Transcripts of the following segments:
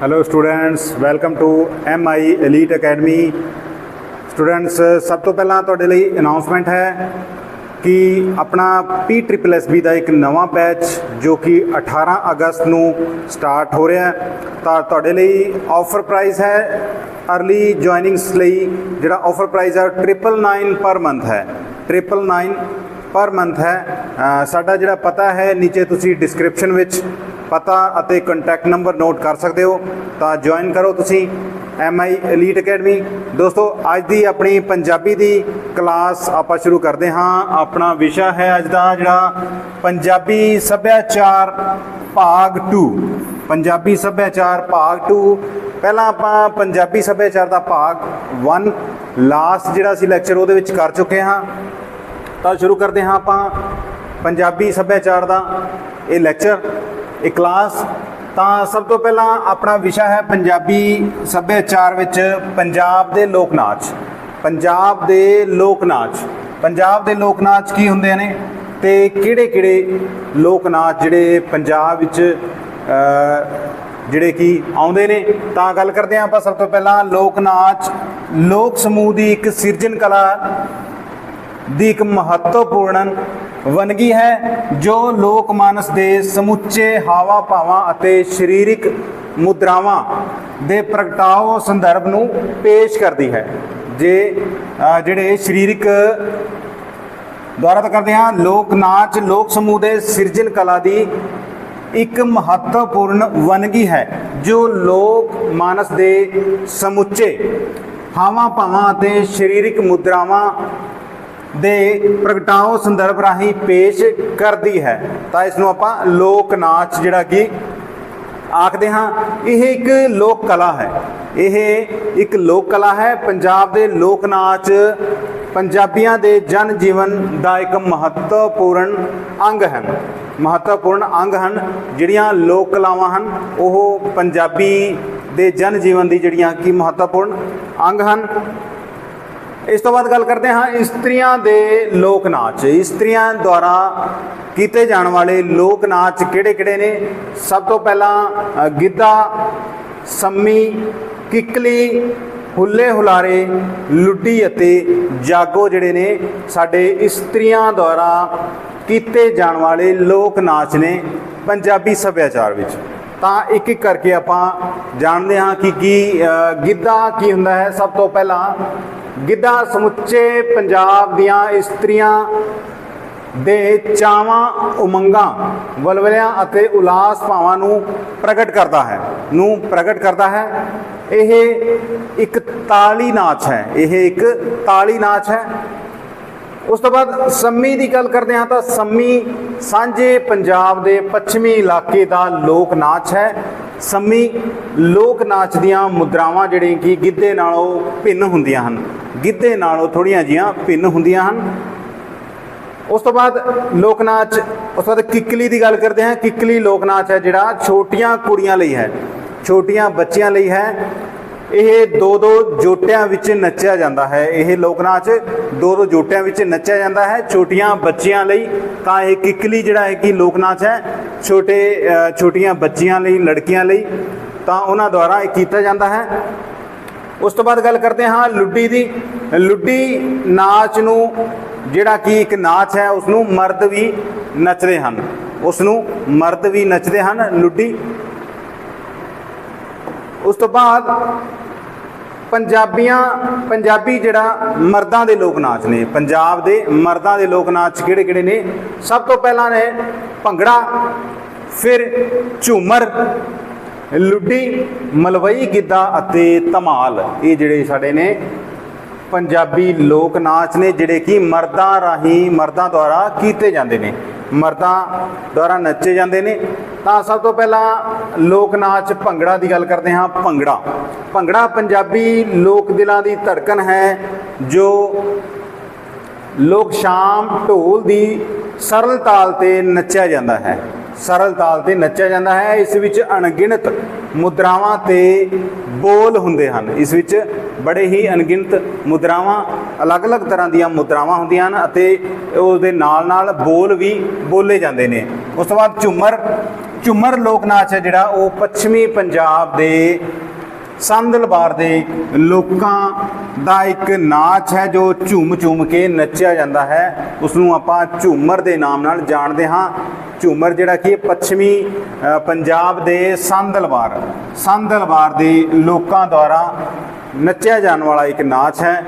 Hello students welcome to MI Elite academy students ਸਭ ਤੋਂ ਪਹਿਲਾਂ ਤੁਹਾਡੇ ਲਈ ਅਨਾਉਂਸਮੈਂਟ ਹੈ ਕਿ ਆਪਣਾ ਪੀ ਟ੍ਰਿਪਲ ਐੱਸ ਬੀ ਦਾ ਇੱਕ ਨਵਾਂ ਬੈਚ ਜੋ ਕਿ 18 ਅਗਸਤ ਨੂੰ ਸਟਾਰਟ ਹੋ ਰਿਹਾ ਹੈ, ਤਾਂ ਤੁਹਾਡੇ ਲਈ ਆਫਰ ਪ੍ਰਾਈਸ ਹੈ अर्ਲੀ ਜੁਆਇਨਿੰਗਸ ਲਈ, ਜਿਹੜਾ ਆਫਰ ਪ੍ਰਾਈਸ ਹੈ 999 ਪਰ ਮੰਥ ਹੈ। 999 ਪਰ ਮੰਥ ਹੈ। ਸਾਡਾ ਜਿਹੜਾ ਪਤਾ ਹੈ, ਨੀਚੇ ਤੁਸੀਂ ਡਿਸਕ੍ਰਿਪਸ਼ਨ ਵਿੱਚ ਪਤਾ ਅਤੇ ਕੰਟੈਕਟ ਨੰਬਰ ਨੋਟ ਕਰ ਸਕਦੇ ਹੋ, ਤਾਂ ਜੁਆਇਨ ਕਰੋ ਤੁਸੀਂ MI Elite ਅਕੈਡਮੀ ਦੋਸਤੋ, ਅੱਜ ਦੀ ਆਪਣੀ ਪੰਜਾਬੀ ਦੀ ਕਲਾਸ ਆਪਾਂ ਸ਼ੁਰੂ ਕਰਦੇ ਹਾਂ। ਆਪਣਾ ਵਿਸ਼ਾ ਹੈ ਅੱਜ ਦਾ ਜਿਹੜਾ ਪੰਜਾਬੀ ਸੱਭਿਆਚਾਰ ਭਾਗ 2 ਪੰਜਾਬੀ ਸੱਭਿਆਚਾਰ ਭਾਗ 2 ਪਹਿਲਾਂ ਆਪਾਂ ਪੰਜਾਬੀ ਸੱਭਿਆਚਾਰ ਦਾ ਭਾਗ 1 ਲਾਸਟ ਜਿਹੜਾ ਸੀ ਲੈਕਚਰ ਉਹਦੇ ਵਿੱਚ ਕਰ ਚੁੱਕੇ ਹਾਂ। ਤਾਂ ਸ਼ੁਰੂ ਕਰਦੇ ਹਾਂ ਆਪਾਂ ਪੰਜਾਬੀ ਸੱਭਿਆਚਾਰ ਦਾ। ਇਹ ਲੈਕਚਰ ਇਹ ਕਲਾਸ ਤਾਂ ਸਭ ਤੋਂ ਪਹਿਲਾਂ ਆਪਣਾ ਵਿਸ਼ਾ ਹੈ ਪੰਜਾਬੀ ਸੱਭਿਆਚਾਰ ਵਿੱਚ ਪੰਜਾਬ ਦੇ ਲੋਕ ਨਾਚ। ਪੰਜਾਬ ਦੇ ਲੋਕ ਨਾਚ। ਪੰਜਾਬ ਦੇ ਲੋਕ ਨਾਚ ਕੀ ਹੁੰਦੇ ਨੇ ਤੇ ਕਿਹੜੇ ਕਿਹੜੇ ਲੋਕ ਨਾਚ ਜਿਹੜੇ ਪੰਜਾਬ ਵਿੱਚ ਜਿਹੜੇ ਕਿ ਆਉਂਦੇ ਨੇ? ਤਾਂ ਗੱਲ ਕਰਦੇ ਹਾਂ ਆਪਾਂ ਸਭ ਤੋਂ ਪਹਿਲਾਂ ਲੋਕ ਨਾਚ। ਲੋਕ ਸਮੂਹ ਦੀ ਇੱਕ ਸਿਰਜਣ ਕਲਾ ਦੀ ਇੱਕ ਮਹੱਤਵਪੂਰਨ ਵਨਗੀ ਹੈ, ਜੋ ਲੋਕ ਮਾਨਸ ਦੇ ਸਮੁੱਚੇ ਹਾਵਾ ਭਾਵਾਂ ਅਤੇ ਸਰੀਰਕ ਮੁਦਰਾਵਾਂ ਦੇ ਪ੍ਰਗਟਾਓ ਸੰਦਰਭ ਨੂੰ ਪੇਸ਼ ਕਰਦੀ ਹੈ। ਜੇ ਜਿਹੜੇ ਸਰੀਰਕ ਦੁਆਰਾ ਤਾਂ ਕਰਦੇ ਹਾਂ, ਲੋਕ ਨਾਚ, ਲੋਕ ਸਮੂਹ ਦੇ ਸਿਰਜਣ ਕਲਾ ਦੀ ਇੱਕ ਮਹੱਤਵਪੂਰਨ ਵਨਗੀ ਹੈ, ਜੋ ਲੋਕ ਮਾਨਸ ਦੇ ਸਮੁੱਚੇ ਹਾਵਾਂ ਭਾਵਾਂ ਅਤੇ ਸਰੀਰਕ ਮੁਦਰਾਵਾਂ ਦੇ ਪ੍ਰਗਟਾਓ ਸੰਦਰਭ ਰਾਹੀਂ ਪੇਸ਼ ਕਰਦੀ ਹੈ। ਤਾਂ ਇਸ ਨੂੰ ਆਪਾਂ ਲੋਕ ਨਾਚ ਜਿਹੜਾ ਕਿ ਆਖਦੇ ਹਾਂ, ਇਹ ਇੱਕ ਲੋਕ ਕਲਾ ਹੈ। ਇਹ ਇੱਕ ਲੋਕ ਕਲਾ ਹੈ। ਪੰਜਾਬ ਦੇ ਲੋਕ ਨਾਚ ਪੰਜਾਬੀਆਂ ਦੇ ਜਨ ਜੀਵਨ ਦਾ ਇੱਕ ਮਹੱਤਵਪੂਰਨ ਅੰਗ ਹਨ। ਮਹੱਤਵਪੂਰਨ ਅੰਗ ਹਨ, ਜਿਹੜੀਆਂ ਲੋਕ ਕਲਾਵਾਂ ਹਨ, ਉਹ ਪੰਜਾਬੀ ਦੇ ਜਨ ਜੀਵਨ ਦੀ ਜਿਹੜੀਆਂ ਕਿ ਮਹੱਤਵਪੂਰਨ ਅੰਗ ਹਨ। ਇਸ ਤੋਂ ਬਾਅਦ ਗੱਲ ਕਰਦੇ ਹਾਂ ਇਸਤਰੀਆਂ ਦੇ ਲੋਕ ਨਾਚ। ਇਸਤਰੀਆਂ ਦੁਆਰਾ ਕੀਤੇ ਜਾਣ ਵਾਲੇ ਲੋਕ ਨਾਚ ਕਿਹੜੇ-ਕਿਹੜੇ ਨੇ? ਸਭ ਤੋਂ ਪਹਿਲਾਂ ਗਿੱਧਾ, ਸੰਮੀ, ਕਿੱਕਲੀ, ਹੁੱਲੇ ਹੁਲਾਰੇ, ਲੁੱਡੀ ਅਤੇ ਜਾਗੋ ਜਿਹੜੇ ਨੇ, ਸਾਡੇ ਇਸਤਰੀਆਂ ਦੁਆਰਾ ਕੀਤੇ ਜਾਣ ਵਾਲੇ ਲੋਕ ਨਾਚ ਨੇ ਪੰਜਾਬੀ ਸੱਭਿਆਚਾਰ ਵਿੱਚ। ਤਾਂ ਇੱਕ ਇੱਕ ਕਰਕੇ ਆਪਾਂ ਜਾਣਦੇ ਹਾਂ ਕਿ ਕੀ ਗਿੱਧਾ ਕੀ ਹੁੰਦਾ ਹੈ। ਸਭ ਤੋਂ ਪਹਿਲਾਂ ਗਿੱਧਾ ਸਮੁੱਚੇ ਪੰਜਾਬ ਦੀਆਂ ਇਸਤਰੀਆਂ ਦੇ ਚਾਵਾਂ, ਉਮੰਗਾਂ, ਵਲਵਲਿਆਂ ਅਤੇ ਉਲਾਸ ਭਾਵਾਂ ਨੂੰ ਪ੍ਰਗਟ ਕਰਦਾ ਹੈ, ਨੂੰ ਪ੍ਰਗਟ ਕਰਦਾ ਹੈ। ਇਹ ਇੱਕ ਤਾਲੀ ਨਾਚ ਹੈ, ਇਹ ਇੱਕ ਤਾਲੀ ਨਾਚ ਹੈ। ਉਸ ਤੋਂ ਬਾਅਦ ਸੰਮੀ ਦੀ ਗੱਲ ਕਰਦੇ ਹਾਂ ਤਾਂ ਸੰਮੀ ਸਾਂਝੇ ਪੰਜਾਬ ਦੇ ਪੱਛਮੀ ਇਲਾਕੇ ਦਾ ਲੋਕ ਨਾਚ ਹੈ। ਸੰਮੀ ਲੋਕ ਨਾਚ ਦੀਆਂ ਮੁਦਰਾਵਾਂ ਜਿਹੜੀਆਂ ਕਿ ਗਿੱਧੇ ਨਾਲੋਂ ਭਿੰਨ ਹੁੰਦੀਆਂ ਹਨ। ਗਿੱਧੇ ਨਾਲੋਂ ਥੋੜੀਆਂ ਜੀਆਂ ਭਿੰਨ ਹੁੰਦੀਆਂ ਹਨ। ਉਸ ਤੋਂ ਬਾਅਦ ਲੋਕ ਨਾਚ, ਉਸ ਤੋਂ ਬਾਅਦ ਕਿੱਕਲੀ ਦੀ ਗੱਲ ਕਰਦੇ ਹਾਂ। ਕਿੱਕਲੀ ਲੋਕ ਨਾਚ ਹੈ ਜਿਹੜਾ ਛੋਟੀਆਂ ਕੁੜੀਆਂ ਲਈ ਹੈ, ਛੋਟੀਆਂ ਬੱਚਿਆਂ ਲਈ ਹੈ। ਇਹ ਦੋ ਦੋ ਜੋਟਿਆਂ ਵਿੱਚ ਨੱਚਿਆ ਜਾਂਦਾ ਹੈ। ਇਹ ਲੋਕ ਨਾਚ ਦੋ ਦੋ ਜੋਟਿਆਂ ਵਿੱਚ ਨੱਚਿਆ ਜਾਂਦਾ ਹੈ। ਛੋਟੀਆਂ ਬੱਚੀਆਂ ਲਈ ਤਾਂ ਇਹ ਕਿੱਕਲੀ ਜਿਹੜਾ ਹੈ ਕਿ ਲੋਕ ਨਾਚ ਹੈ, ਛੋਟੇ ਛੋਟੀਆਂ ਬੱਚੀਆਂ ਲਈ, ਲੜਕੀਆਂ ਲਈ ਤਾਂ ਉਹਨਾਂ ਦੁਆਰਾ ਇਹ ਕੀਤਾ ਜਾਂਦਾ ਹੈ। ਉਸ ਤੋਂ ਬਾਅਦ ਗੱਲ ਕਰਦੇ ਹਾਂ ਲੁੱਡੀ ਦੀ। ਲੁੱਡੀ ਨਾਚ ਨੂੰ ਜਿਹੜਾ ਕਿ ਇੱਕ ਨਾਚ ਹੈ ਉਸ ਨੂੰ ਮਰਦ ਵੀ ਨੱਚਦੇ ਹਨ। ਉਸ ਨੂੰ ਮਰਦ ਵੀ ਨੱਚਦੇ ਹਨ ਲੁੱਡੀ। ਉਸ ਤੋਂ ਬਾਅਦ ਪੰਜਾਬੀਆਂ, ਪੰਜਾਬੀ ਜਿਹੜਾ ਮਰਦਾਂ ਦੇ ਲੋਕ ਨਾਚ ਨੇ, ਪੰਜਾਬ ਦੇ ਮਰਦਾਂ ਦੇ ਲੋਕ ਨਾਚ ਕਿਹੜੇ ਕਿਹੜੇ ਨੇ? ਸਭ ਤੋਂ ਪਹਿਲਾਂ ਨੇ ਭੰਗੜਾ, ਫਿਰ ਝੂਮਰ, ਲੁੱਡੀ, ਮਲਵਈ, ਗਿੱਧਾ ਅਤੇ ਧਮਾਲ। ਇਹ ਜਿਹੜੇ ਸਾਡੇ ਨੇ ਪੰਜਾਬੀ ਲੋਕ ਨਾਚ ਨੇ, ਜਿਹੜੇ ਕਿ ਮਰਦਾਂ ਰਾਹੀਂ, ਮਰਦਾਂ ਦੁਆਰਾ ਕੀਤੇ ਜਾਂਦੇ ਨੇ। ਮਰਦਾਂ ਦੁਆਰਾ ਨੱਚੇ ਜਾਂਦੇ ਨੇ। ਤਾਂ ਸਭ ਤੋਂ ਪਹਿਲਾਂ ਲੋਕ ਨਾਚ ਭੰਗੜਾ ਦੀ ਗੱਲ ਕਰਦੇ ਹਾਂ, ਭੰਗੜਾ। ਭੰਗੜਾ ਪੰਜਾਬੀ ਲੋਕ ਦਿਲਾਂ ਦੀ ਧੜਕਣ ਹੈ, ਜੋ ਲੋਕ ਸ਼ਾਮ ਢੋਲ ਦੀ ਸਰਲ ਤਾਲ ਤੇ ਨੱਚਿਆ ਜਾਂਦਾ ਹੈ। ਸਰਲ ਤਾਲ ਤੇ ਨੱਚਿਆ ਜਾਂਦਾ ਹੈ। ਇਸ ਵਿੱਚ ਅਣਗਿਣਤ ਮੁਦਰਾਵਾਂ ਤੇ ਬੋਲ ਹੁੰਦੇ ਹਨ। ਇਸ ਵਿੱਚ ਬੜੇ ਹੀ ਅਣਗਿਣਤ ਮੁਦਰਾਵਾਂ, ਅਲੱਗ-ਅਲੱਗ ਤਰ੍ਹਾਂ ਦੀਆਂ ਮੁਦਰਾਵਾਂ ਹੁੰਦੀਆਂ ਹਨ ਅਤੇ ਉਸ ਦੇ ਨਾਲ-ਨਾਲ ਬੋਲ ਵੀ ਬੋਲੇ ਜਾਂਦੇ ਨੇ। ਉਸ ਤੋਂ ਬਾਅਦ ਝੂਮਰ, ਝੁੰਮਰ ਲੋਕ ਨਾਚ ਹੈ ਜਿਹੜਾ ਉਹ ਪੱਛਮੀ ਪੰਜਾਬ ਦੇ ਸੰਦਲਬਾਰ ਦੇ ਲੋਕਾਂ ਦਾ ਇੱਕ ਨਾਚ ਹੈ ਜੋ ਝੂਮ ਝੂਮ ਕੇ ਨੱਚਿਆ ਜਾਂਦਾ ਹੈ। ਉਸ ਨੂੰ ਆਪਾਂ ਝੂਮਰ ਦੇ ਨਾਮ ਨਾਲ ਜਾਣਦੇ ਹਾਂ। ਝੂਮਰ ਜਿਹੜਾ ਕਿ ਪੱਛਮੀ ਪੰਜਾਬ ਦੇ ਸੰਦਲਵਾਰ ਸੰਦਲਵਾਰ ਦੇ ਲੋਕਾਂ ਦੁਆਰਾ ਨੱਚਿਆ ਜਾਣ ਵਾਲਾ ਇੱਕ ਨਾਚ ਹੈ।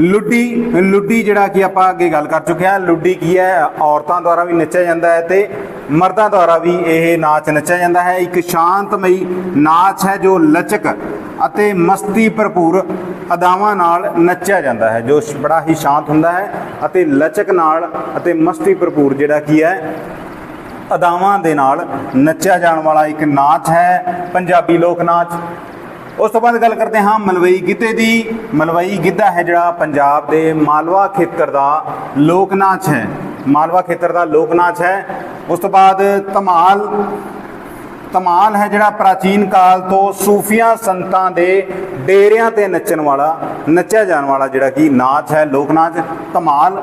ਲੁੱਡੀ ਲੁੱਡੀ ਜਿਹੜਾ ਕਿ ਆਪਾਂ ਅੱਗੇ ਗੱਲ ਕਰ ਚੁੱਕੇ ਹਾਂ, ਲੁੱਡੀ ਕੀ ਹੈ? ਔਰਤਾਂ ਦੁਆਰਾ ਵੀ ਨੱਚਿਆ ਜਾਂਦਾ ਹੈ ਤੇ ਮਰਦਾਂ ਦੁਆਰਾ ਵੀ ਇਹ ਨਾਚ ਨੱਚਿਆ ਜਾਂਦਾ ਹੈ। ਇੱਕ ਸ਼ਾਂਤਮਈ ਨਾਚ ਹੈ ਜੋ ਲਚਕ ਅਤੇ ਮਸਤੀ ਭਰਪੂਰ ਅਦਾਵਾਂ ਨਾਲ ਨੱਚਿਆ ਜਾਂਦਾ ਹੈ। ਜੋ ਬੜਾ ਹੀ ਸ਼ਾਂਤ ਹੁੰਦਾ ਹੈ ਅਤੇ ਲਚਕ ਨਾਲ ਅਤੇ ਮਸਤੀ ਭਰਪੂਰ ਜਿਹੜਾ ਕੀ ਹੈ ਅਦਾਵਾਂ ਦੇ ਨਾਲ ਨੱਚਿਆ ਜਾਣ ਵਾਲਾ ਇੱਕ ਨਾਚ ਹੈ, ਪੰਜਾਬੀ ਲੋਕ ਨਾਚ। ਉਸ ਤੋਂ ਬਾਅਦ ਗੱਲ ਕਰਦੇ ਹਾਂ ਮਲਵਈ ਗਿੱਧੇ ਦੀ। ਮਲਵਈ ਗਿੱਧਾ ਹੈ ਜਿਹੜਾ ਪੰਜਾਬ ਦੇ ਮਾਲਵਾ ਖੇਤਰ ਦਾ ਲੋਕ ਨਾਚ ਹੈ। ਮਾਲਵਾ ਖੇਤਰ ਦਾ ਲੋਕ ਨਾਚ ਹੈ। ਉਸ ਤੋਂ ਬਾਅਦ ਧਮਾਲ। ਧਮਾਲ ਹੈ ਜਿਹੜਾ ਪ੍ਰਾਚੀਨ ਕਾਲ ਤੋਂ ਸੂਫੀਆਂ ਸੰਤਾਂ ਦੇ ਡੇਰਿਆਂ ਤੇ ਨੱਚਣ ਵਾਲਾ, ਨੱਚਿਆ ਜਾਣ ਵਾਲਾ ਜਿਹੜਾ ਕਿ ਨਾਚ ਹੈ, ਲੋਕ ਨਾਚ। ਧਮਾਲ।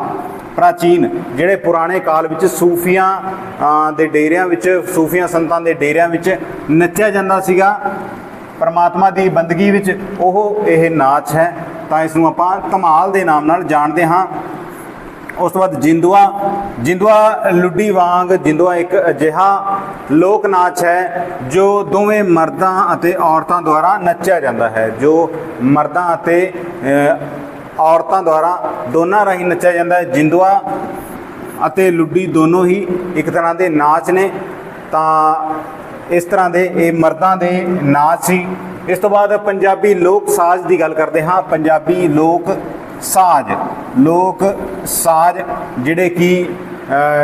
ਪ੍ਰਾਚੀਨ ਜਿਹੜੇ ਪੁਰਾਣੇ ਕਾਲ ਵਿੱਚ ਸੂਫੀਆਂ ਦੇ ਡੇਰਿਆਂ ਵਿੱਚ, ਸੂਫੀਆਂ ਸੰਤਾਂ ਦੇ ਡੇਰਿਆਂ ਵਿੱਚ ਨੱਚਿਆ ਜਾਂਦਾ ਸੀਗਾ, ਪਰਮਾਤਮਾ ਦੀ ਬੰਦਗੀ ਵਿੱਚ, ਉਹ ਇਹ ਨਾਚ ਹੈ। ਤਾਂ ਇਸ ਨੂੰ ਆਪਾਂ ਧਮਾਲ ਦੇ ਨਾਮ ਨਾਲ ਜਾਣਦੇ ਹਾਂ। ਉਸ ਤੋਂ ਬਾਅਦ ਜਿੰਦੂਆ ਜਿੰਦੂਆ ਲੁੱਡੀ ਵਾਂਗ, ਜਿੰਦੂਆ ਇੱਕ ਅਜਿਹਾ ਲੋਕ ਨਾਚ ਹੈ ਜੋ ਦੋਵੇਂ ਮਰਦਾਂ ਅਤੇ ਔਰਤਾਂ ਦੁਆਰਾ ਨੱਚਿਆ ਜਾਂਦਾ ਹੈ, ਜੋ ਮਰਦਾਂ ਅਤੇ ਔਰਤਾਂ ਦੁਆਰਾ ਦੋਨਾਂ ਰਾਹੀਂ ਨੱਚਿਆ ਜਾਂਦਾ ਹੈ। ਜਿੰਦੂਆ ਅਤੇ ਲੁੱਡੀ ਦੋਨੋਂ ਹੀ ਇੱਕ ਤਰ੍ਹਾਂ ਦੇ ਨਾਚ ਨੇ। ਤਾਂ ਇਸ ਤਰ੍ਹਾਂ ਦੇ ਇਹ ਮਰਦਾਂ ਦੇ ਨਾਚ ਸੀ। ਇਸ ਤੋਂ ਬਾਅਦ ਪੰਜਾਬੀ ਲੋਕ ਸਾਜ਼ ਦੀ ਗੱਲ ਕਰਦੇ ਹਾਂ। ਪੰਜਾਬੀ ਲੋਕ ਸਾਜ਼ ਲੋਕ ਸਾਜ਼ ਜਿਹੜੇ ਕਿ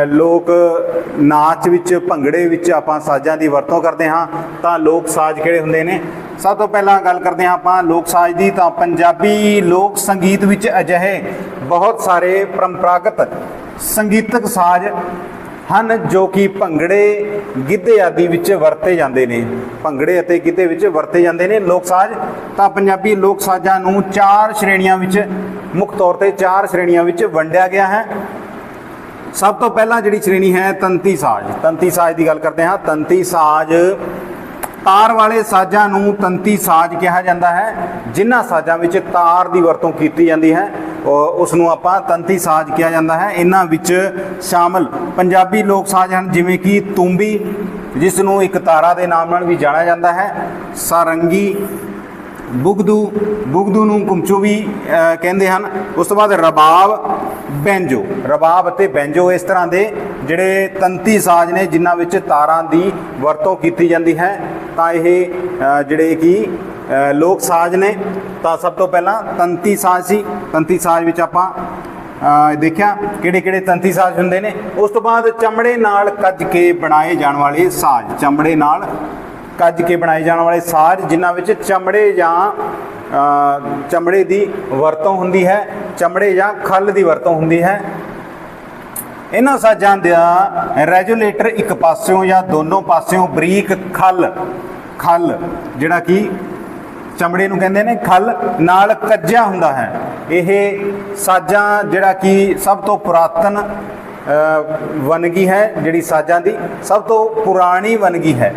ਲੋਕ ਨਾਚ ਵਿੱਚ, ਭੰਗੜੇ ਵਿੱਚ ਆਪਾਂ ਸਾਜ਼ਾਂ ਦੀ ਵਰਤੋਂ ਕਰਦੇ ਹਾਂ, ਤਾਂ ਲੋਕ ਸਾਜ਼ ਕਿਹੜੇ ਹੁੰਦੇ ਨੇ? ਸਭ ਤੋਂ ਪਹਿਲਾਂ ਗੱਲ ਕਰਦੇ ਹਾਂ ਆਪਾਂ ਲੋਕ ਸਾਜ਼ ਦੀ, ਤਾਂ ਪੰਜਾਬੀ ਲੋਕ ਸੰਗੀਤ ਵਿੱਚ ਅਜਿਹੇ ਬਹੁਤ ਸਾਰੇ ਪਰੰਪਰਾਗਤ ਸੰਗੀਤਕ ਸਾਜ਼ ਹਨ ਜੋ ਕਿ ਭੰਗੜੇ, ਗਿੱਧੇ ਆਦਿ ਵਿੱਚ ਵਰਤੇ ਜਾਂਦੇ ਨੇ। ਭੰਗੜੇ ਅਤੇ ਗਿੱਧੇ ਵਿੱਚ ਵਰਤੇ ਜਾਂਦੇ ਨੇ ਲੋਕ ਸਾਜ਼। ਤਾਂ ਪੰਜਾਬੀ ਲੋਕ ਸਾਜ਼ਾਂ ਨੂੰ ਚਾਰ ਸ਼੍ਰੇਣੀਆਂ ਵਿੱਚ, ਮੁੱਖ ਤੌਰ ਤੇ ਚਾਰ ਸ਼੍ਰੇਣੀਆਂ ਵਿੱਚ ਵੰਡਿਆ ਗਿਆ ਹੈ। ਸਭ ਤੋਂ ਪਹਿਲਾਂ ਜਿਹੜੀ ਸ਼੍ਰੇਣੀ ਹੈ ਤੰਤੀ ਸਾਜ਼। ਤੰਤੀ ਸਾਜ਼ ਦੀ ਗੱਲ ਕਰਦੇ ਹਾਂ। ਤੰਤੀ ਸਾਜ਼ ਤਾਰ ਵਾਲੇ ਸਾਜ਼ਾਂ ਨੂੰ ਤੰਤੀ ਸਾਜ਼ ਕਿਹਾ ਜਾਂਦਾ ਹੈ, ਜਿਨ੍ਹਾਂ ਸਾਜ਼ਾਂ ਵਿੱਚ ਤਾਰ ਦੀ ਵਰਤੋਂ ਕੀਤੀ ਜਾਂਦੀ ਹੈ। ਉਹ- ਉਸ ਨੂੰ ਆਪਾਂ ਤੰਤੀ ਸਾਜ਼ ਕਿਹਾ ਜਾਂਦਾ ਹੈ। ਇਹਨਾਂ ਵਿੱਚ ਸ਼ਾਮਲ ਪੰਜਾਬੀ ਲੋਕ ਸਾਜ਼ ਹਨ, ਜਿਵੇਂ ਕਿ ਤੂੰਬੀ ਜਿਸ ਨੂੰ ਇੱਕ ਤਾਰਾ ਦੇ ਨਾਮ ਨਾਲ ਵੀ ਜਾਣਿਆ ਜਾਂਦਾ ਹੈ। ਸਾਰੰਗੀ ਬੁਗਦੂ ਬੁਗਦੂ ਨੂੰ ਕੁਮਚੂ ਵੀ ਕਹਿੰਦੇ ਹਨ। ਉਸ ਤੋਂ ਬਾਅਦ ਰਬਾਬ, ਬੈਂਜੋ। ਰਬਾਬ ਅਤੇ ਬੈਂਜੋ ਇਸ ਤਰ੍ਹਾਂ ਦੇ ਜਿਹੜੇ ਤੰਤੀ ਸਾਜ਼ ਨੇ, ਜਿਨ੍ਹਾਂ ਵਿੱਚ ਤਾਰਾਂ ਦੀ ਵਰਤੋਂ ਕੀਤੀ ਜਾਂਦੀ ਹੈ। ਤਾਂ ਇਹ ਜਿਹੜੇ ਕਿ ਲੋਕ ਸਾਜ਼ ਨੇ, ਤਾਂ ਸਭ ਤੋਂ ਪਹਿਲਾਂ ਤੰਤੀ ਸਾਜ਼ ਸੀ। ਤੰਤੀ ਸਾਜ਼ ਵਿੱਚ ਆਪਾਂ ਦੇਖਿਆ ਕਿਹੜੇ ਕਿਹੜੇ ਤੰਤੀ ਸਾਜ਼ ਹੁੰਦੇ ਨੇ। ਉਸ ਤੋਂ ਬਾਅਦ ਚਮੜੇ ਨਾਲ ਕੱਜ ਕੇ ਬਣਾਏ ਜਾਣ ਵਾਲੇ ਸਾਜ਼। ਚਮੜੇ ਨਾਲ ਕੱਜ ਕੇ ਬਣਾਏ ਜਾਣ ਵਾਲੇ ਸਾਜ਼, ਜਿਨ੍ਹਾਂ ਵਿੱਚ ਚਮੜੇ ਜਾਂ ਚਮੜੇ ਦੀ ਵਰਤੋਂ ਹੁੰਦੀ ਹੈ, ਚਮੜੇ ਜਾਂ ਖੱਲ ਦੀ ਵਰਤੋਂ ਹੁੰਦੀ ਹੈ। ਇਹਨਾਂ ਸਾਜ਼ਾਂ ਦਾ ਰੈਜੂਲੇਟਰ ਇੱਕ ਪਾਸਿਓਂ ਜਾਂ ਦੋਨੋਂ ਪਾਸਿਓਂ ਬਰੀਕ ਖੱਲ ਖੱਲ, ਜਿਹੜਾ ਕਿ ਚਮੜੇ ਨੂੰ ਕਹਿੰਦੇ ਨੇ, ਖੱਲ ਨਾਲ ਕੱਜਿਆ ਹੁੰਦਾ ਹੈ। ਇਹ ਸਾਜ਼ਾਂ ਜਿਹੜਾ ਕਿ ਸਭ ਤੋਂ ਪੁਰਾਤਨ ਵਨਗੀ ਹੈ, ਜਿਹੜੀ ਸਾਜ਼ਾਂ ਦੀ ਸਭ ਤੋਂ ਪੁਰਾਣੀ ਵਨਗੀ ਹੈ।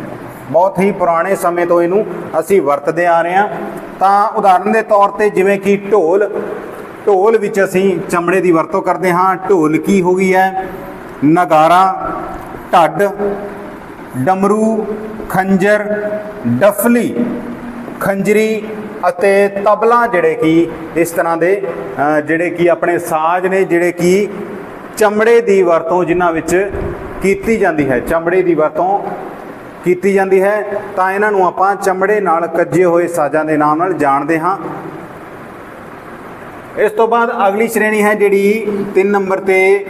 ਬਹੁਤ ਹੀ ਪੁਰਾਣੇ ਸਮੇਂ ਤੋਂ ਇਹਨੂੰ ਅਸੀਂ ਵਰਤਦੇ ਆ ਰਹੇ ਹਾਂ। ਤਾਂ ਉਦਾਹਰਨ ਦੇ ਤੌਰ ਤੇ ਜਿਵੇਂ ਕਿ ਢੋਲ ਢੋਲ ਵਿੱਚ ਅਸੀਂ ਚਮੜੇ ਦੀ ਵਰਤੋਂ ਕਰਦੇ ਹਾਂ। ਢੋਲਕੀ ਹੋ ਗਈ ਹੈ? ਨਗਾਰਾ, ਢੱਡ, ਡਮਰੂ, ਖੰਜਰ, ਡਫਲੀ, ਖੰਜਰੀ ਅਤੇ ਤਬਲਾ ਜਿਹੜੇ ਕਿ ਇਸ ਤਰ੍ਹਾਂ ਦੇ ਜਿਹੜੇ ਕਿ ਆਪਣੇ ਸਾਜ਼ ਨੇ, ਜਿਹੜੇ ਕਿ ਚਮੜੇ ਦੀ ਵਰਤੋਂ ਜਿਨ੍ਹਾਂ ਵਿੱਚ ਕੀਤੀ ਜਾਂਦੀ ਹੈ। ਚਮੜੇ ਦੀ ਵਰਤੋਂ ਕੀਤੀ ਜਾਂਦੀ ਹੈ, ਤਾਂ ਇਹਨਾਂ ਨੂੰ ਆਪਾਂ ਚਮੜੇ ਨਾਲ ਕੱਜੇ ਹੋਏ ਸਾਜ਼ਾਂ ਦੇ ਨਾਮ ਨਾਲ ਜਾਣਦੇ ਹਾਂ। ਇਸ ਤੋਂ ਬਾਅਦ ਅਗਲੀ ਸ਼੍ਰੇਣੀ ਹੈ ਜਿਹੜੀ 3 ਨੰਬਰ ਤੇ,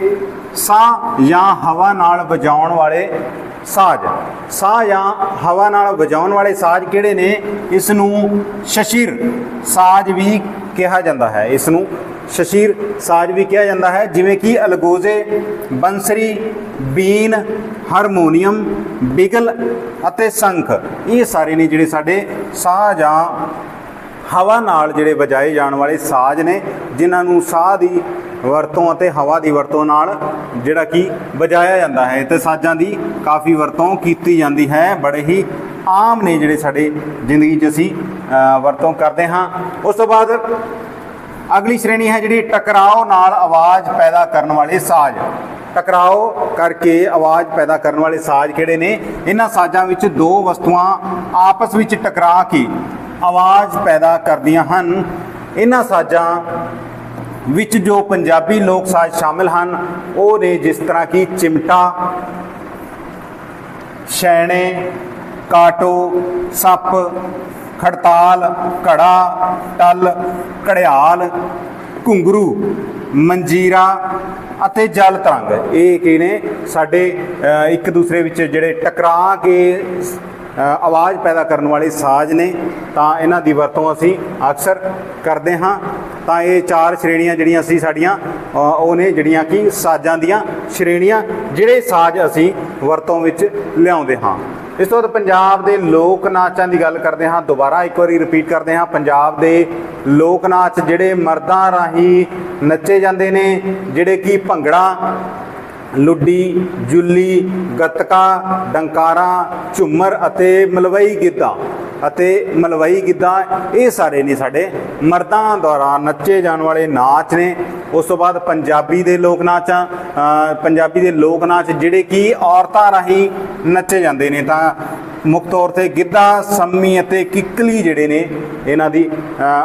ਸਾਹ ਜਾਂ ਹਵਾ ਨਾਲ ਵਜਾਉਣ ਵਾਲੇ ਸਾਜ਼। ਸਾਹ ਜਾਂ ਹਵਾ ਨਾਲ ਵਜਾਉਣ ਵਾਲੇ ਸਾਜ਼ ਕਿਹੜੇ ਨੇ? ਇਸ ਨੂੰ ਸ਼ਸ਼ੀਰ ਸਾਜ਼ ਵੀ ਕਿਹਾ ਜਾਂਦਾ ਹੈ। ਇਸ ਨੂੰ ਸ਼ਸ਼ੀਰ ਸਾਜ਼ ਵੀ ਕਿਹਾ ਜਾਂਦਾ ਹੈ, ਜਿਵੇਂ ਕਿ ਅਲਗੋਜ਼ੇ, ਬੰਸਰੀ, ਬੀਨ, ਹਾਰਮੋਨੀਅਮ, ਬਿਗਲ ਅਤੇ ਸੰਖ। ਇਹ ਸਾਰੇ ਨੇ ਜਿਹੜੇ ਸਾਡੇ ਸਾਹ ਜਾਂ ਹਵਾ ਨਾਲ ਜਿਹੜੇ ਵਜਾਏ ਜਾਣ ਵਾਲੇ ਸਾਜ਼ ਨੇ, ਜਿਨ੍ਹਾਂ ਨੂੰ ਸਾਹ ਦੀ ਵਰਤੋਂ ਅਤੇ ਹਵਾ ਦੀ ਵਰਤੋਂ ਨਾਲ ਜਿਹੜਾ ਕਿ ਵਜਾਇਆ ਜਾਂਦਾ ਹੈ। ਤੇ ਸਾਜ਼ਾਂ ਦੀ ਕਾਫੀ ਵਰਤੋਂ ਕੀਤੀ ਜਾਂਦੀ ਹੈ। ਬੜੇ ਹੀ ਆਮ ਨੇ ਜਿਹੜੇ ਸਾਡੇ ਜ਼ਿੰਦਗੀ 'ਚ ਅਸੀਂ ਵਰਤੋਂ ਕਰਦੇ ਹਾਂ। ਉਸ ਤੋਂ ਬਾਅਦ ਅਗਲੀ ਸ਼੍ਰੇਣੀ ਹੈ ਜਿਹੜੀ ਟਕਰਾਓ ਨਾਲ ਆਵਾਜ਼ ਪੈਦਾ ਕਰਨ ਵਾਲੇ ਸਾਜ਼। ਟਕਰਾਓ ਕਰਕੇ ਆਵਾਜ਼ ਪੈਦਾ ਕਰਨ ਵਾਲੇ ਸਾਜ਼ ਕਿਹੜੇ ਨੇ? ਇਹਨਾਂ ਸਾਜ਼ਾਂ ਵਿੱਚ ਦੋ ਵਸਤੂਆਂ ਆਪਸ ਵਿੱਚ ਟਕਰਾ ਕੇ ਆਵਾਜ਼ ਪੈਦਾ ਕਰਦੀਆਂ ਹਨ। ਇਹਨਾਂ ਸਾਜ਼ਾਂ ਵਿੱਚ ਜੋ ਪੰਜਾਬੀ ਲੋਕ ਸਾਜ਼ ਸ਼ਾਮਿਲ ਹਨ, ਉਹ ਨੇ ਜਿਸ ਤਰ੍ਹਾਂ ਕਿ ਚਿਮਟਾ, ਛੈਣੇ, ਕਾਟੋ, ਸੱਪ ਖੜਤਾਲ, ਘੜਾ, ਟੱਲ, ਘੜਿਆਲ, ਘੁੰਗਰੂ, ਮੰਜੀਰਾ ਅਤੇ ਜਲ ਤਰੰਗ। ਇਹ ਕੀ ਨੇ? ਸਾਡੇ ਇੱਕ ਦੂਸਰੇ ਵਿੱਚ ਜਿਹੜੇ ਟਕਰਾ ਕੇ ਆਵਾਜ਼ ਪੈਦਾ ਕਰਨ ਵਾਲੇ ਸਾਜ਼ ਨੇ, ਤਾਂ ਇਹਨਾਂ ਦੀ ਵਰਤੋਂ ਅਸੀਂ ਅਕਸਰ ਕਰਦੇ ਹਾਂ। ਤਾਂ ਇਹ ਚਾਰ ਸ਼੍ਰੇਣੀਆਂ ਜਿਹੜੀਆਂ ਅਸੀਂ ਸਾਡੀਆਂ ਉਹ ਨੇ ਜਿਹੜੀਆਂ ਕਿ ਸਾਜ਼ਾਂ ਦੀਆਂ ਸ਼੍ਰੇਣੀਆਂ, ਜਿਹੜੇ ਸਾਜ਼ ਅਸੀਂ ਵਰਤੋਂ ਵਿੱਚ ਲਿਆਉਂਦੇ ਹਾਂ। ਇਸ ਤੋਂ ਬਾਅਦ ਪੰਜਾਬ ਦੇ ਲੋਕ ਨਾਚਾਂ ਦੀ ਗੱਲ ਕਰਦੇ ਹਾਂ, ਦੁਬਾਰਾ ਇੱਕ ਵਾਰੀ ਰਿਪੀਟ ਕਰਦੇ ਹਾਂ। ਪੰਜਾਬ ਦੇ ਲੋਕ ਨਾਚ ਜਿਹੜੇ ਮਰਦਾਂ ਰਾਹੀਂ ਨੱਚੇ ਜਾਂਦੇ ਨੇ, ਜਿਹੜੇ ਕਿ ਭੰਗੜਾ ਲੁੱਡੀ, ਜੁੱਲੀ, ਗੱਤਕਾ, ਡੰਕਾਰਾ, ਝੁੰਮਰ ਅਤੇ ਮਲਵਈ ਗਿੱਧਾ। ਅਤੇ ਮਲਵਈ ਗਿੱਧਾ ਇਹ ਸਾਰੇ ਨੇ ਸਾਡੇ ਮਰਦਾਂ ਦੁਆਰਾ ਨੱਚੇ ਜਾਣ ਵਾਲੇ ਨਾਚ ਨੇ। ਉਸ ਤੋਂ ਬਾਅਦ ਪੰਜਾਬੀ ਦੇ ਲੋਕ ਨਾਚ ਪੰਜਾਬੀ ਦੇ ਲੋਕ ਨਾਚ ਜਿਹੜੇ ਕਿ ਔਰਤਾਂ ਰਾਹੀਂ ਨੱਚੇ ਜਾਂਦੇ ਨੇ ਤਾਂ ਮੁੱਖ ਤੌਰ ਤੇ ਗਿੱਧਾ, ਸੰਮੀ ਅਤੇ ਕਿੱਕਲੀ ਜਿਹੜੇ ਨੇ ਇਹਨਾਂ ਦੀ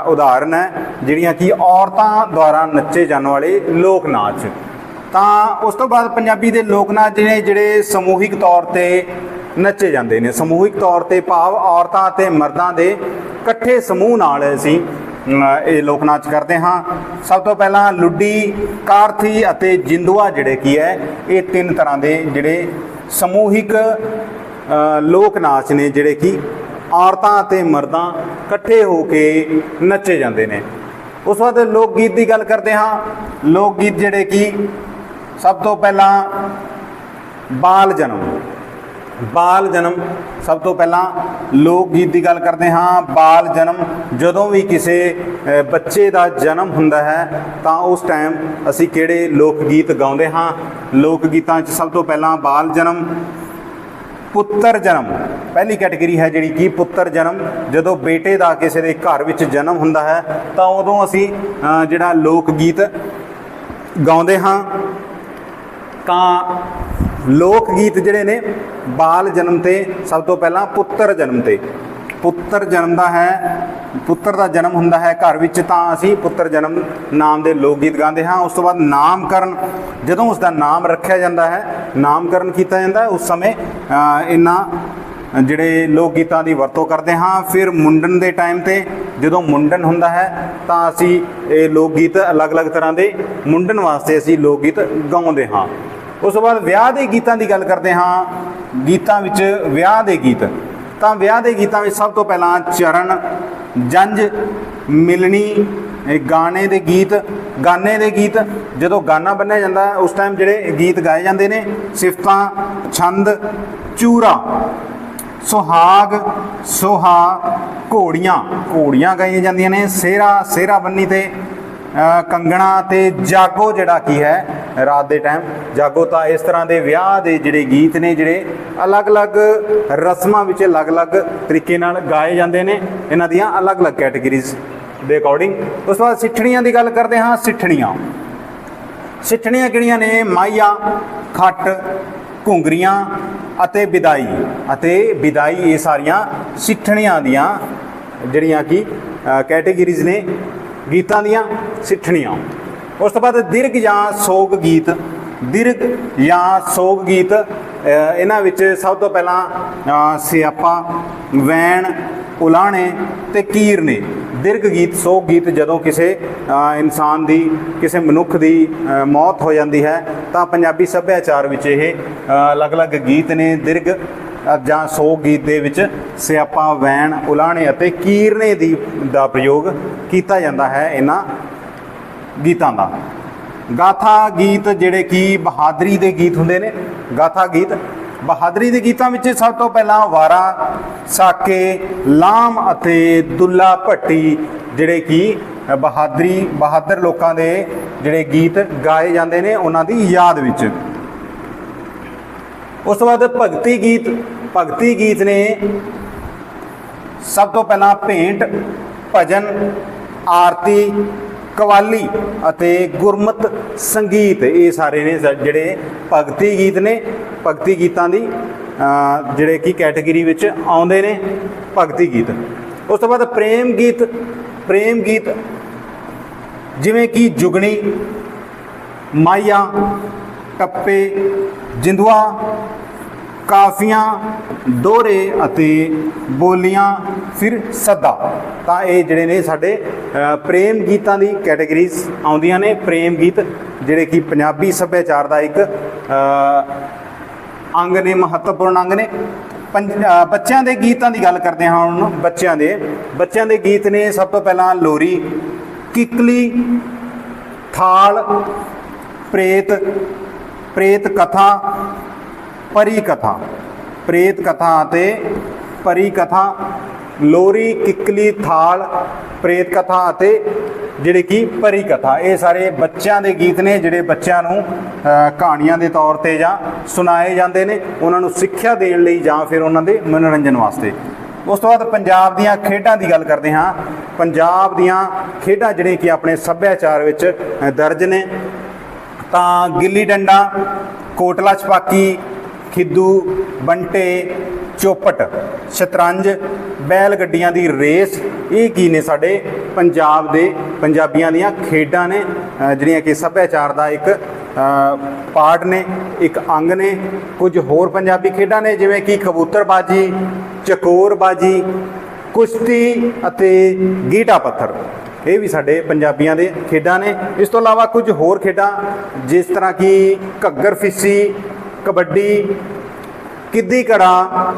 ਉਦਾਹਰਨ ਹੈ, ਜਿਹੜੀਆਂ ਕਿ ਔਰਤਾਂ ਦੁਆਰਾ ਨੱਚੇ ਜਾਣ ਵਾਲੇ ਲੋਕ ਨਾਚ। ਤਾਂ ਉਸ ਤੋਂ ਬਾਅਦ ਪੰਜਾਬੀ ਦੇ ਲੋਕ ਨਾਚ ਨੇ ਜਿਹੜੇ ਸਮੂਹਿਕ ਤੌਰ ਤੇ ਨੱਚੇ ਜਾਂਦੇ ਨੇ। ਸਮੂਹਿਕ ਤੌਰ ਤੇ ਭਾਵ ਔਰਤਾਂ ਅਤੇ ਮਰਦਾਂ ਦੇ ਇਕੱਠੇ ਸਮੂਹ ਨਾਲ ਅਸੀਂ ਇਹ ਲੋਕ ਨਾਚ ਕਰਦੇ ਹਾਂ। ਸਭ ਤੋਂ ਪਹਿਲਾਂ ਲੁੱਡੀ, ਕਾਰਥੀ ਅਤੇ ਜਿੰਦੂਆ ਜਿਹੜੇ ਕੀ ਹੈ, ਇਹ ਤਿੰਨ ਤਰ੍ਹਾਂ ਦੇ ਜਿਹੜੇ ਸਮੂਹਿਕ ਲੋਕ ਨਾਚ ਨੇ ਜਿਹੜੇ ਕਿ ਔਰਤਾਂ ਅਤੇ ਮਰਦਾਂ ਇਕੱਠੇ ਹੋ ਕੇ ਨੱਚੇ ਜਾਂਦੇ ਨੇ। ਉਸ ਤੋਂ ਬਾਅਦ ਲੋਕ ਗੀਤ ਦੀ ਗੱਲ ਕਰਦੇ ਹਾਂ। ਲੋਕ ਗੀਤ ਜਿਹੜੇ ਕਿ ਸਭ ਤੋਂ ਪਹਿਲਾਂ ਬਾਲ ਜਨਮ। ਬਾਲ ਜਨਮ ਸਭ ਤੋਂ ਪਹਿਲਾਂ ਲੋਕ ਗੀਤ ਦੀ ਗੱਲ ਕਰਦੇ ਹਾਂ। ਬਾਲ ਜਨਮ ਜਦੋਂ ਵੀ ਕਿਸੇ ਬੱਚੇ ਦਾ ਜਨਮ ਹੁੰਦਾ ਹੈ, ਤਾਂ ਉਸ ਟਾਈਮ ਅਸੀਂ ਕਿਹੜੇ ਲੋਕ ਗੀਤ ਗਾਉਂਦੇ ਹਾਂ? ਲੋਕ ਗੀਤਾਂ 'ਚ ਸਭ ਤੋਂ ਪਹਿਲਾਂ ਬਾਲ ਜਨਮ, ਪੁੱਤਰ ਜਨਮ। ਪਹਿਲੀ ਕੈਟਾਗਰੀ ਹੈ ਜਿਹੜੀ ਕਿ ਪੁੱਤਰ ਜਨਮ। ਜਦੋਂ ਬੇਟੇ ਦਾ ਕਿਸੇ ਦੇ ਘਰ ਵਿੱਚ ਜਨਮ ਹੁੰਦਾ ਹੈ, ਤਾਂ ਉਦੋਂ ਅਸੀਂ ਜਿਹੜਾ ਲੋਕ ਗੀਤ ਗਾਉਂਦੇ ਹਾਂ। ਤਾਂ ਲੋਕ ਗੀਤ ਜਿਹੜੇ ਨੇ ਬਾਲ ਜਨਮ ਤੇ ਸਭ ਤੋਂ ਪਹਿਲਾਂ ਪੁੱਤਰ ਜਨਮ ਤੇ। ਪੁੱਤਰ ਜਨਮ ਦਾ ਹੈ, ਪੁੱਤਰ ਦਾ ਜਨਮ ਹੁੰਦਾ ਹੈ ਘਰ ਵਿੱਚ ਤਾਂ ਅਸੀਂ ਪੁੱਤਰ ਜਨਮ ਨਾਮ ਦੇ ਲੋਕ ਗੀਤ ਗਾਉਂਦੇ ਹਾਂ। ਉਸ ਤੋਂ ਬਾਅਦ ਨਾਮਕਰਨ, ਜਦੋਂ ਉਸ ਦਾ ਨਾਮ ਰੱਖਿਆ ਜਾਂਦਾ ਹੈ, ਨਾਮਕਰਨ ਕੀਤਾ ਜਾਂਦਾ ਹੈ। ਉਸ ਸਮੇਂ ਇਹਨਾਂ ਜਿਹੜੇ ਲੋਕ ਗੀਤਾਂ ਦੀ ਵਰਤੋਂ ਕਰਦੇ ਹਾਂ। ਫਿਰ ਮੁੰਡਨ ਦੇ ਟਾਈਮ ਤੇ ਜਦੋਂ ਮੁੰਡਨ ਹੁੰਦਾ ਹੈ, ਤਾਂ ਅਸੀਂ ਇਹ ਲੋਕ ਗੀਤ ਅਲੱਗ-ਅਲੱਗ ਤਰ੍ਹਾਂ ਦੇ ਮੁੰਡਨ ਵਾਸਤੇ ਅਸੀਂ ਲੋਕ ਗੀਤ ਗਾਉਂਦੇ ਹਾਂ। ਉਸ ਤੋਂ ਬਾਅਦ ਵਿਆਹ ਦੇ ਗੀਤਾਂ ਦੀ ਗੱਲ ਕਰਦੇ ਹਾਂ। ਗੀਤਾਂ ਵਿੱਚ ਵਿਆਹ ਦੇ ਗੀਤ। ਤਾਂ ਵਿਆਹ ਦੇ ਗੀਤਾਂ ਵਿੱਚ ਸਭ ਤੋਂ ਪਹਿਲਾਂ ਚਰਨ ਜੰਜ ਮਿਲਣੀ, ਇਹ ਗਾਣੇ ਦੇ ਗੀਤ ਗਾਣੇ ਦੇ ਗੀਤ। ਜਦੋਂ ਗਾਣਾ ਬੰਨਿਆ ਜਾਂਦਾ, ਉਸ ਟਾਈਮ ਜਿਹੜੇ ਗੀਤ ਗਾਏ ਜਾਂਦੇ ਨੇ, ਸਿਫਤਾਂ, ਛੰਦ, ਚੂਰਾ, ਸੁਹਾਗ, ਸੁਹਾ, ਘੋੜੀਆਂ। ਘੋੜੀਆਂ ਗਾਈਆਂ ਜਾਂਦੀਆਂ ਨੇ, ਸੇਰਾ ਸੇਰਾ ਬੰਨੀ ਤੇ ਕੰਗਣਾ ਤੇ ਜਾਗੋ ਜਿਹੜਾ ਕੀ ਹੈ, ਰਾਤ ਦੇ ਟਾਈਮ ਜਾਗੋ ਤਾਂ ਇਸ ਤਰ੍ਹਾਂ ਦੇ ਵਿਆਹ ਦੇ ਜਿਹੜੇ ਗੀਤ ਨੇ, ਜਿਹੜੇ ਅਲੱਗ-ਅਲੱਗ ਰਸਮਾਂ ਵਿੱਚ ਅਲੱਗ-ਅਲੱਗ ਤਰੀਕੇ ਨਾਲ ਗਾਏ ਜਾਂਦੇ ਨੇ, ਇਹਨਾਂ ਦੀਆਂ ਅਲੱਗ-ਅਲੱਗ ਕੈਟਾਗਰੀਜ਼ ਦੇ ਅਕੋਰਡਿੰਗ ਉਸ ਤੋਂ ਬਾਅਦ ਸਿੱਠਣੀਆਂ ਦੀ ਗੱਲ ਕਰਦੇ ਹਾਂ, ਸਿੱਠਣੀਆਂ। ਸਿੱਠਣੀਆਂ ਕਿਹੜੀਆਂ ਨੇ? ਮਾਈਆ, ਖੱਟ, ਘੁੰਗਰੀਆਂ ਅਤੇ ਵਿਦਾਈ। ਅਤੇ ਵਿਦਾਈ ਇਹ ਸਾਰੀਆਂ ਸਿੱਠਣੀਆਂ ਦੀਆਂ ਜਿਹੜੀਆਂ ਕਿ ਕੈਟਾਗਰੀਜ਼ ਨੇ। ਗੀਤਾਂ ਦੀਆਂ ਸਿੱਠਣੀਆਂ। ਉਸ ਤੋਂ ਬਾਅਦ ਦਿਰਗ ਜਾਂ ਸੋਗ ਗੀਤ। ਦਿਰਗ ਜਾਂ ਸੋਗ ਗੀਤ ਇਹਨਾਂ ਵਿੱਚ ਸਭ ਤੋਂ ਪਹਿਲਾਂ ਸਿਆਪਾ, ਵੈਣ ਉਲਾਣੇ ਤੇ ਕੀਰ ਨੇ। ਦਿਰਘ ਗੀਤ, ਸੋਗ ਗੀਤ ਜਦੋਂ ਕਿਸੇ ਇਨਸਾਨ ਦੀ, ਕਿਸੇ ਮਨੁੱਖ ਦੀ ਮੌਤ ਹੋ ਜਾਂਦੀ ਹੈ, ਤਾਂ ਪੰਜਾਬੀ ਸੱਭਿਆਚਾਰ ਵਿੱਚ ਇਹ ਅਲੱਗ-ਅਲੱਗ ਗੀਤ ਨੇ ਦਿਰਘ ਜਾਂ ਸੋਗ ਗੀਤ ਦੇ ਵਿੱਚ ਸਿਆਪਾ, ਵੈਣ ਉਲਾਣੇ ਅਤੇ ਕੀਰਨੇ ਦੀ, ਦਾ ਪ੍ਰਯੋਗ ਕੀਤਾ ਜਾਂਦਾ ਹੈ ਇਹਨਾਂ ਗੀਤਾਂ ਦਾ। ਗਾਥਾ ਗੀਤ ਜਿਹੜੇ ਕਿ ਬਹਾਦਰੀ ਦੇ ਗੀਤ ਹੁੰਦੇ ਨੇ, ਗਾਥਾ ਗੀਤ ਬਹਾਦਰੀ ਦੇ ਗੀਤਾਂ ਵਿੱਚ ਸਭ ਤੋਂ ਪਹਿਲਾਂ ਵਾਰਾ, ਸਾਕੇ, ਲਾਮ ਅਤੇ ਦੁੱਲਾ ਭੱਟੀ ਜਿਹੜੇ ਕਿ ਬਹਾਦਰੀ, ਬਹਾਦਰ ਲੋਕਾਂ ਦੇ ਜਿਹੜੇ ਗੀਤ ਗਾਏ ਜਾਂਦੇ ਨੇ ਉਹਨਾਂ ਦੀ ਯਾਦ ਵਿੱਚ। ਉਸ ਤੋਂ ਬਾਅਦ ਭਗਤੀ ਗੀਤ ਭਗਤੀ ਗੀਤ ਨੇ ਸਭ ਤੋਂ ਪਹਿਲਾਂ ਭੇਂਟ, ਭਜਨ, ਆਰਤੀ, ਕਵਾਲੀ ਅਤੇ ਗੁਰਮਤ ਸੰਗੀਤ, ਇਹ ਸਾਰੇ ਨੇ ਜਿਹੜੇ ਭਗਤੀ ਗੀਤ ਨੇ, ਭਗਤੀ ਗੀਤਾਂ ਦੀ ਜਿਹੜੇ ਕਿ ਕੈਟਾਗਰੀ ਵਿੱਚ ਆਉਂਦੇ ਨੇ, ਭਗਤੀ ਗੀਤ। ਉਸ ਤੋਂ ਬਾਅਦ ਪ੍ਰੇਮ ਗੀਤ ਪ੍ਰੇਮ ਗੀਤ ਜਿਵੇਂ ਕਿ ਜੁਗਣੀ, ਮਾਇਆ ਟੱਪੇ ਜਿੰਦਵਾ ਕਾਫੀਆਂ ਦੋਹਰੇ ਅਤੇ ਬੋਲੀਆਂ, ਫਿਰ ਸੱਦਾ। ਤਾਂ ਇਹ ਜਿਹੜੇ ਨੇ ਸਾਡੇ ਪ੍ਰੇਮ ਗੀਤਾਂ ਦੀ ਕੈਟਾਗਰੀਜ਼ ਆਉਂਦੀਆਂ ਨੇ। ਪ੍ਰੇਮ ਗੀਤ ਜਿਹੜੇ ਕਿ ਪੰਜਾਬੀ ਸੱਭਿਆਚਾਰ ਦਾ ਇੱਕ ਅੰਗ ਨੇ, ਮਹੱਤਵਪੂਰਨ ਅੰਗ ਨੇ। ਪੰਜ- ਬੱਚਿਆਂ ਦੇ ਗੀਤਾਂ ਦੀ ਗੱਲ ਕਰਦੇ ਹਾਂ ਹੁਣ ਬੱਚਿਆਂ ਦੇ। ਬੱਚਿਆਂ ਦੇ ਗੀਤ ਨੇ ਸਭ ਤੋਂ ਪਹਿਲਾਂ ਲੋਰੀ, ਕਿਕਲੀ, ਥਾਲ, ਪ੍ਰੇਤ ਪ੍ਰੇਤ ਕਥਾ, ਪਰੀ ਕਥਾ। ਪ੍ਰੇਤ ਕਥਾ ਅਤੇ ਪਰੀ ਕਥਾ, ਲੋਰੀ, ਕਿਕਲੀ, ਥਾਲ, ਪ੍ਰੇਤ ਕਥਾ ਅਤੇ ਜਿਹੜੇ ਕਿ ਪਰੀ ਕਥਾ। ਇਹ ਸਾਰੇ ਬੱਚਿਆਂ ਦੇ ਗੀਤ ਨੇ, ਜਿਹੜੇ ਬੱਚਿਆਂ ਨੂੰ ਕਹਾਣੀਆਂ ਦੇ ਤੌਰ ਤੇ ਜਾਂ ਸੁਣਾਏ ਜਾਂਦੇ ਨੇ, ਉਹਨਾਂ ਨੂੰ ਸਿੱਖਿਆ ਦੇਣ ਲਈ ਜਾਂ ਫਿਰ ਉਹਨਾਂ ਦੇ ਮਨੋਰੰਜਨ ਵਾਸਤੇ। ਉਸ ਤੋਂ ਬਾਅਦ ਪੰਜਾਬ ਦੀਆਂ ਖੇਡਾਂ ਦੀ ਗੱਲ ਕਰਦੇ ਹਾਂ। ਪੰਜਾਬ ਦੀਆਂ ਖੇਡਾਂ ਜਿਹੜੀਆਂ ਕਿ ਆਪਣੇ ਸੱਭਿਆਚਾਰ ਵਿੱਚ ਦਰਜ ਨੇ। ਤਾਂ ਗਿੱਲੀ ਡੰਡਾ ਕੋਟਲਾ ਛਪਾਕੀ ਖਿੱਦੂ ਬੰਟੇ ਚੋਪਟ ਸ਼ਤਰੰਜ ਬੈਲ ਗੱਡੀਆਂ ਦੀ ਰੇਸ ਇਹ ਕੀ ਨੇ ਸਾਡੇ ਪੰਜਾਬ ਦੇ ਪੰਜਾਬੀਆਂ ਦੀਆਂ ਖੇਡਾਂ ਨੇ ਜਿਹੜੀਆਂ ਕਿ ਸੱਭਿਆਚਾਰ ਦਾ ਇੱਕ ਅ, ਪਾਰਟ ਨੇ ਇੱਕ ਅੰਗ ਨੇ ਕੁਝ ਹੋਰ ਪੰਜਾਬੀ ਖੇਡਾਂ ਨੇ ਜਿਵੇਂ ਕਿ ਕਬੂਤਰਬਾਜੀ ਚਕੋਰਬਾਜੀ ਕੁਸ਼ਤੀ ਅਤੇ ਗੀਟਾ ਪੱਥਰ ਇਹ ਵੀ ਸਾਡੇ ਪੰਜਾਬੀਆਂ ਦੇ ਖੇਡਾਂ ਨੇ। ਇਸ ਤੋਂ ਇਲਾਵਾ ਕੁਝ ਹੋਰ ਖੇਡਾਂ, ਜਿਸ ਤਰ੍ਹਾਂ ਕਿ ਘੱਗਰ ਫਿੱਸੀ, ਕਬੱਡੀ, ਕਿੱਦੀ ਘੜਾ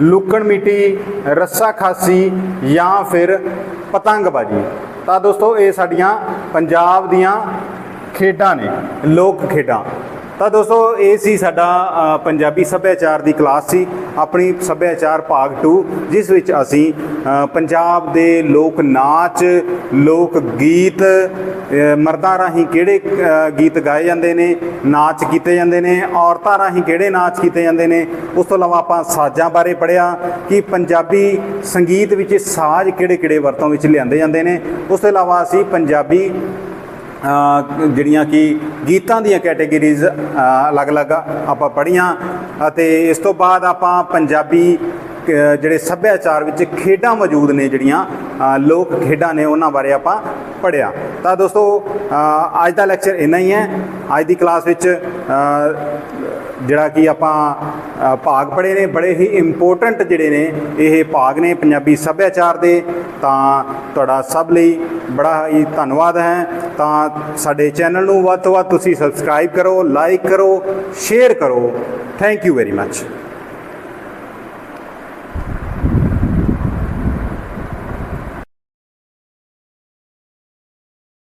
ਲੁਕਣ ਮਿੱਟੀ, ਰੱਸਾ ਖਾਸੀ ਜਾਂ ਫਿਰ ਪਤੰਗਬਾਜੀ। ਤਾਂ ਦੋਸਤੋ, ਇਹ ਸਾਡੀਆਂ ਪੰਜਾਬ ਦੀਆਂ ਖੇਡਾਂ ਨੇ, ਲੋਕ ਖੇਡਾਂ। ਤਾਂ ਦੋਸਤੋ, ਇਹ ਸੀ ਸਾਡਾ ਪੰਜਾਬੀ ਸੱਭਿਆਚਾਰ ਦੀ ਕਲਾਸ ਸੀ, ਆਪਣੀ ਸੱਭਿਆਚਾਰ ਭਾਗ 2 ਜਿਸ ਵਿੱਚ ਅਸੀਂ ਪੰਜਾਬ ਦੇ ਲੋਕ ਨਾਚ, ਲੋਕ ਗੀਤ ਮਰਦਾਂ ਰਾਹੀਂ ਕਿਹੜੇ ਗੀਤ ਗਾਏ ਜਾਂਦੇ ਨੇ, ਨਾਚ ਕੀਤੇ ਜਾਂਦੇ ਨੇ, ਔਰਤਾਂ ਰਾਹੀਂ ਕਿਹੜੇ ਨਾਚ ਕੀਤੇ ਜਾਂਦੇ ਨੇ, ਉਸ ਤੋਂ ਇਲਾਵਾ ਆਪਾਂ ਸਾਜ਼ਾਂ ਬਾਰੇ ਪੜਿਆ ਕਿ ਪੰਜਾਬੀ ਸੰਗੀਤ ਵਿੱਚ ਸਾਜ਼ ਕਿਹੜੇ-ਕਿਹੜੇ ਵਰਤੋਂ ਵਿੱਚ ਲਿਆਂਦੇ ਜਾਂਦੇ ਨੇ, ਉਸ ਤੋਂ ਇਲਾਵਾ ਅਸੀਂ ਪੰਜਾਬੀ ਜਿਹੜੀਆਂ ਕਿ ਗੀਤਾਂ ਦੀਆਂ ਕੈਟਾਗਰੀਜ਼ ਅਲੱਗ-ਅਲੱਗ ਆਪਾਂ ਪੜ੍ਹੀਆਂ ਅਤੇ ਇਸ ਤੋਂ ਬਾਅਦ ਆਪਾਂ ਪੰਜਾਬੀ ਜਿਹੜੇ ਸੱਭਿਆਚਾਰ ਵਿੱਚ ਖੇਡਾਂ ਮੌਜੂਦ ਨੇ ਜਿਹੜੀਆਂ ਲੋਕ ਖੇਡਾਂ ਨੇ ਉਹਨਾਂ ਬਾਰੇ ਆਪਾਂ ਪੜ੍ਹਿਆ। ਤਾਂ ਦੋਸਤੋ ਅੱਜ ਦਾ ਲੈਕਚਰ ਇੰਨਾ ਹੀ ਹੈ। ਅੱਜ ਦੀ ਕਲਾਸ ਵਿੱਚ ਜਿਹੜਾ ਕਿ ਆਪਾਂ ਭਾਗ ਪੜ੍ਹੇ ਨੇ, ਬੜੇ ਹੀ ਇੰਪੋਰਟੈਂਟ ਜਿਹੜੇ ਨੇ, ਇਹ ਭਾਗ ਨੇ ਪੰਜਾਬੀ ਸੱਭਿਆਚਾਰ ਦੇ। ਤਾਂ ਤੁਹਾਡਾ ਸਭ ਲਈ ਬੜਾ ਹੀ ਧੰਨਵਾਦ ਹੈ। ਤਾਂ ਸਾਡੇ ਚੈਨਲ ਨੂੰ ਵੱਧ ਤੋਂ ਵੱਧ ਤੁਸੀਂ ਸਬਸਕ੍ਰਾਈਬ ਕਰੋ ਲਾਈਕ ਕਰੋ ਸ਼ੇਅਰ ਕਰੋ। Thank you very much